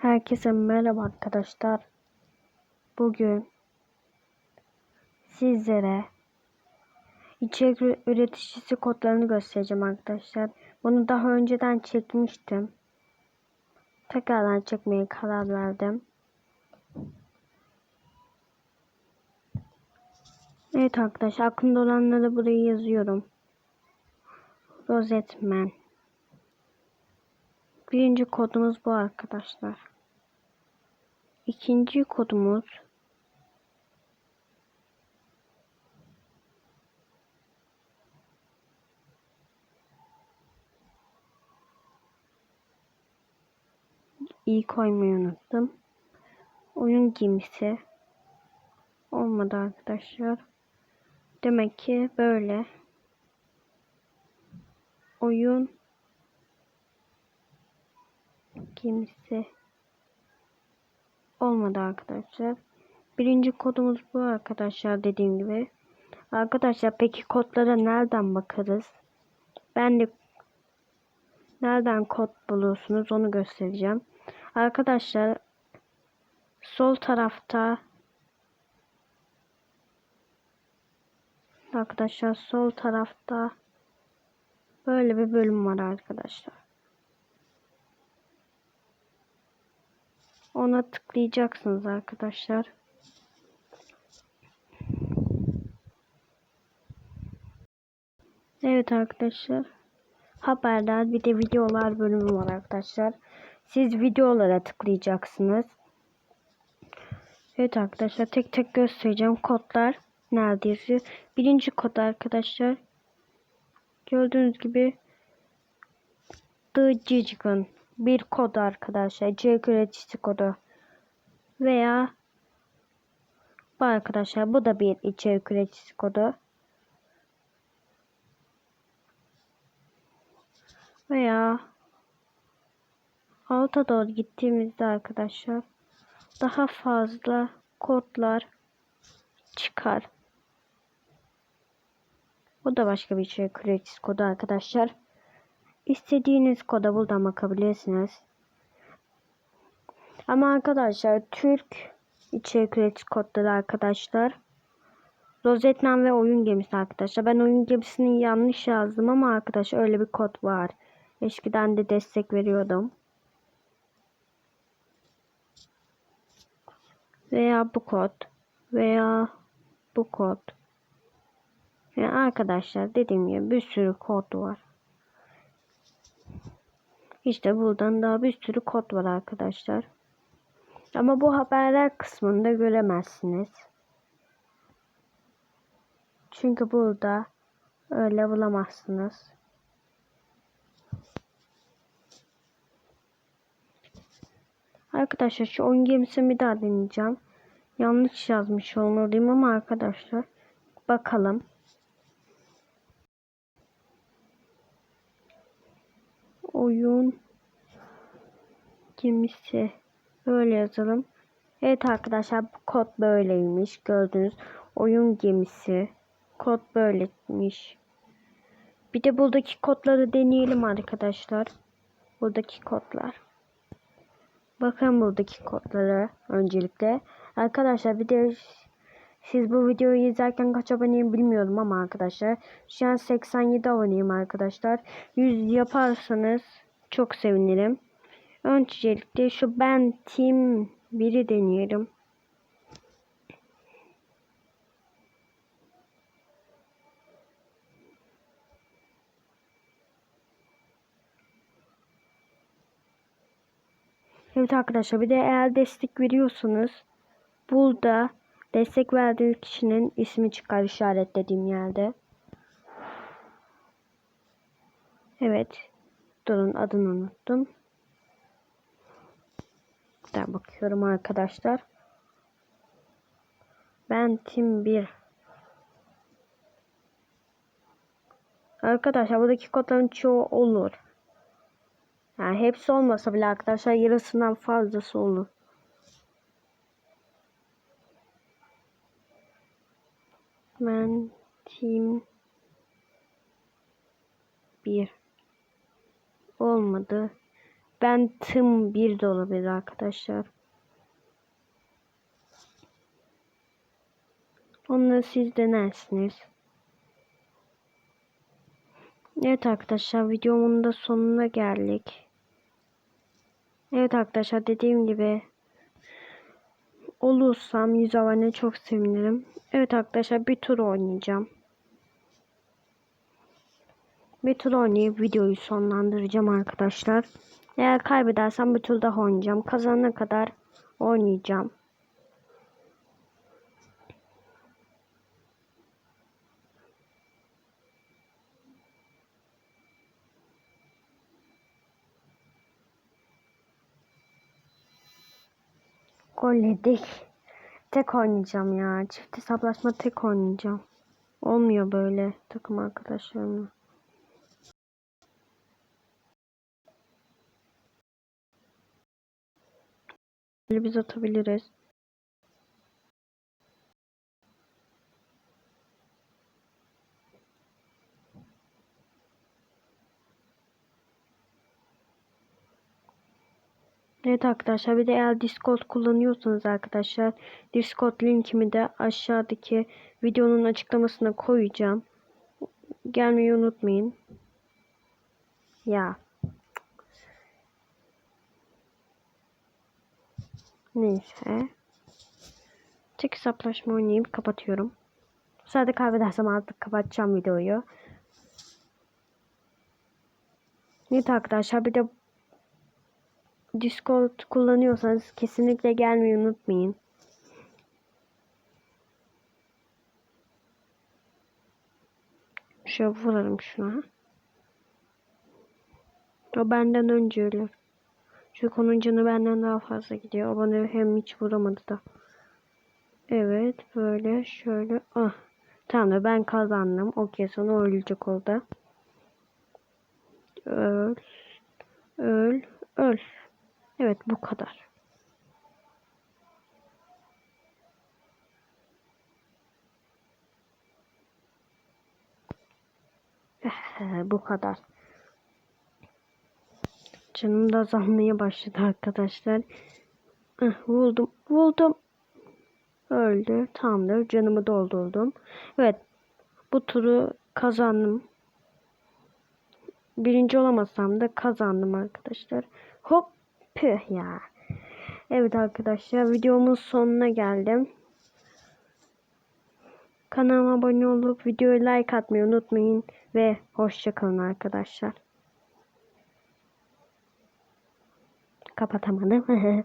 Herkese merhaba arkadaşlar. Bugün sizlere içerik üreticisi kodlarını göstereceğim arkadaşlar. Bunu daha önceden çekmiştim. Tekrardan çekmeye karar verdim. Evet arkadaşlar aklımda olanları buraya yazıyorum. Rosetman. Birinci kodumuz bu arkadaşlar. İkinci kodumuz iyi koymayı unuttum. Oyun gemisi olmadı arkadaşlar. Demek ki böyle oyun gemisi olmadı arkadaşlar. Birinci kodumuz bu arkadaşlar dediğim gibi. Arkadaşlar peki kodlara nereden bakarız? Ben de nereden kod buluyorsunuz onu göstereceğim. Arkadaşlar sol tarafta Arkadaşlar sol tarafta böyle bir bölüm var arkadaşlar. Ona tıklayacaksınız arkadaşlar. Evet arkadaşlar. Haberler bir de videolar bölümü var arkadaşlar. Siz videolara tıklayacaksınız. Evet arkadaşlar tek tek göstereceğim. Kodlar neredeyse. Birinci kod arkadaşlar. Gördüğünüz gibi The Gigigan bir kod arkadaşlar. C üreticisi kodu. Veya bu arkadaşlar bu da bir içerik üreticisi kodu. Veya alta doğru gittiğimizde arkadaşlar daha fazla kodlar çıkar. Bu da başka bir içerik üreticisi kodu arkadaşlar. İstediğiniz koda buradan bakabilirsiniz. Ama arkadaşlar Türk içerik üretici kodları arkadaşlar. Rozetman ve oyun gemisi arkadaşlar. Ben oyun gemisini yanlış yazdım ama arkadaşlar öyle bir kod var. Eskiden de destek veriyordum. Veya bu kod. Veya bu kod. Yani arkadaşlar dediğim gibi bir sürü kod var. İşte buradan daha bir sürü kod var arkadaşlar. Ama bu haberler kısmında göremezsiniz. Çünkü burada öyle bulamazsınız. Arkadaşlar şu oyun gemisini bir daha deneyeceğim. Yanlış yazmış olmalıyım ama arkadaşlar bakalım. oyun gemisi böyle yazalım. Evet arkadaşlar bu kod böyleymiş. Gördünüz. Oyun gemisi. Kod böyleymiş. Bir de buradaki kodları deneyelim arkadaşlar. Buradaki kodlar. Bakın buradaki kodları öncelikle. Arkadaşlar bir de siz bu videoyu izlerken kaç aboneyim bilmiyorum ama arkadaşlar. Şu an 87 aboneyim arkadaşlar. 100 yaparsanız çok sevinirim. Öncelikle şu ben team 1'i deneyelim. Evet arkadaşlar bir de eğer destek veriyorsunuz burada Destek verdiğiniz kişinin ismi çıkar işaretlediğim yerde. Evet. Durun adını unuttum. Bir bakıyorum arkadaşlar. Ben Tim 1. Arkadaşlar buradaki kodların çoğu olur. Yani hepsi olmasa bile arkadaşlar yarısından fazlası olur. Ben Team 1 olmadı. Ben tım bir de olabilir arkadaşlar. Onları siz denersiniz. Evet arkadaşlar videomun da sonuna geldik. Evet arkadaşlar dediğim gibi olursam 100 abone çok sevinirim. Evet arkadaşlar bir tur oynayacağım. Bir tur oynayıp videoyu sonlandıracağım arkadaşlar. Eğer kaybedersem bir tur daha oynayacağım. Kazanana kadar oynayacağım. Gol yedik. Tek oynayacağım ya. Çift hesaplaşma tek oynayacağım. Olmuyor böyle takım arkadaşlarımla. Biz atabiliriz. Evet arkadaşlar bir de eğer Discord kullanıyorsanız arkadaşlar Discord linkimi de aşağıdaki videonun açıklamasına koyacağım. Gelmeyi unutmayın. Ya. Neyse. Tek hesaplaşma oynayıp kapatıyorum. Sadece kaybedersem artık kapatacağım videoyu. Evet arkadaşlar bir de Discord kullanıyorsanız kesinlikle gelmeyi unutmayın. Şöyle vuralım şuna. O benden önce ölür. Çünkü onun canı benden daha fazla gidiyor. O bana hem hiç vuramadı da. Evet böyle şöyle. Ah. Tamam da ben kazandım. Okey sonra ölecek orada. Öl. Öl. Öl. Evet bu kadar. bu kadar. Canım da azalmaya başladı arkadaşlar. Eh, buldum. Öldü. Tamamdır. Canımı doldurdum. Evet. Bu turu kazandım. Birinci olamasam da kazandım arkadaşlar. Hop. Püh ya. Evet arkadaşlar videomun sonuna geldim. Kanalıma abone olup videoyu like atmayı unutmayın ve hoşçakalın arkadaşlar. का पता बने हुए है।